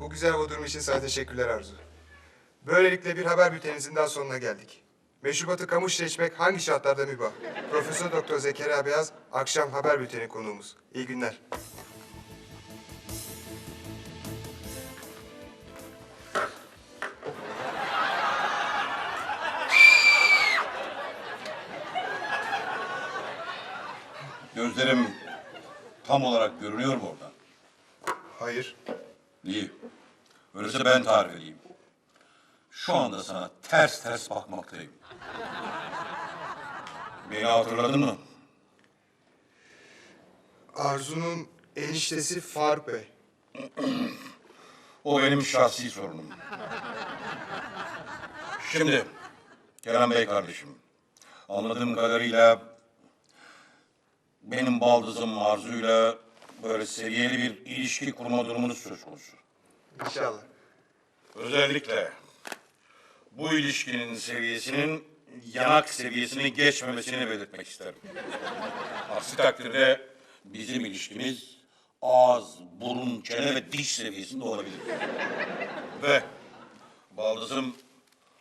Bu güzel bodrum için sana teşekkürler Arzu. Böylelikle bir haber bültenimizin daha sonuna geldik. Meşrubatı kamışla içmek hangi şartlarda mübah? Profesör Doktor Zekeriya Beyaz, akşam haber bülteni konuğumuz. İyi günler. Gözlerim tam olarak görünüyor mu oradan? Hayır. İyi. Öyleyse ben tarif edeyim. Şu anda sana ters ters bakmaktayım. Beni hatırladın mı? Arzu'nun eniştesi Faruk Bey. O benim şahsi sorunum. Şimdi Kerem Bey kardeşim. Anladığım kadarıyla benim baldızım Arzu'yla böyle seviyeli bir ilişki kurma durumunuz söz konusu. İnşallah. Özellikle bu ilişkinin seviyesinin yanak seviyesini geçmemesini belirtmek isterim. Aksi takdirde bizim ilişkimiz ağız, burun, çene ve diş seviyesinde olabilir. ve baldızım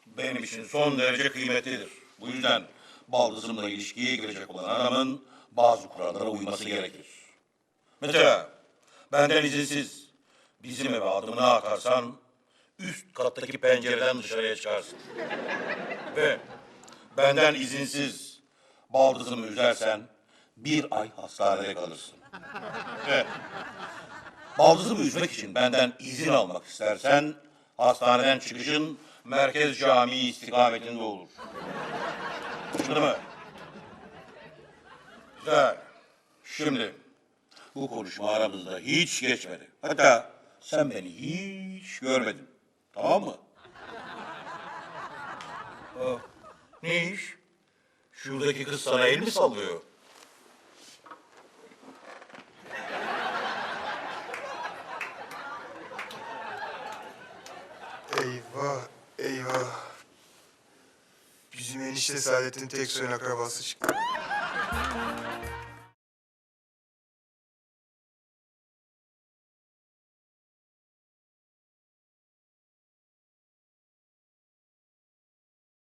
benim için son derece kıymetlidir. Bu yüzden baldızımla ilişkiye girecek olan adamın bazı kurallara uyması gerekir. Mesela benden izinsiz bizim eve adımını atarsan üst kattaki pencereden dışarıya çıkarsın. Ve benden izinsiz baldızımı üzersen bir ay hastanede kalırsın. Ve baldızımı üzmek için benden izin almak istersen hastaneden çıkışın Merkez Camii istikametinde olur. Anlaşıldı mı? Güzel. Şimdi bu konuşma aramızda hiç geçmedi. Hatta sen beni hiç görmedin. Tamam mı? Aa, ne iş? Şuradaki kız sana el mi sallıyor? Eyvah, eyvah. Bizim enişte Saadet'in tek soyun akrabası çıktı.